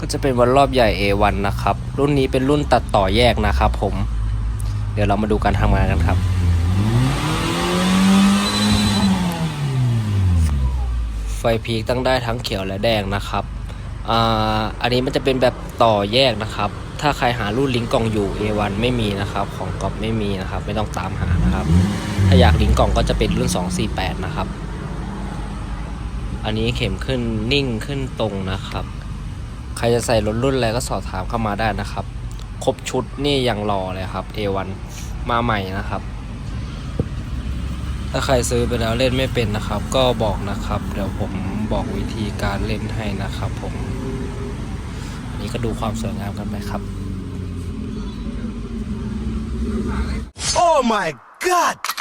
ก็จะเป็นวันรอบใหญ่ A1 นะครับ รุ่นนี้เป็นรุ่นตัดต่อแยกนะครับผม เดี๋ยวเรามาดูการทำงานกันครับไฟพีคตั้งได้ทั้งเขียวและแดงนะครับ อ่า อันนี้มันจะเป็นแบบต่อแยกนะครับ ถ้าใครหารุ่นลิงก์กล่องอยู่ A1 ไม่มีนะครับ ของกอบไม่มีนะครับ ไม่ต้องตามหานะครับ ถ้าอยากลิงก์กล่องก็จะเป็นรุ่น 248 นะครับ อันนี้เข็มขึ้นนิ่งขึ้นตรงนะครับ ใครจะใส่รถรุ่นอะไรก็สอบถามเข้ามาได้นะครับ ครบชุดนี่ยังรอเลยครับ A1 มาใหม่นะครับ ถ้าใครซื้อไปแล้วเล่นไม่เป็นนะครับ ก็บอกนะครับ เดี๋ยวผมบอกวิธีการเล่นให้นะครับผมอันนี้ก็ดูความสวยงามกันไปครับ Oh my god!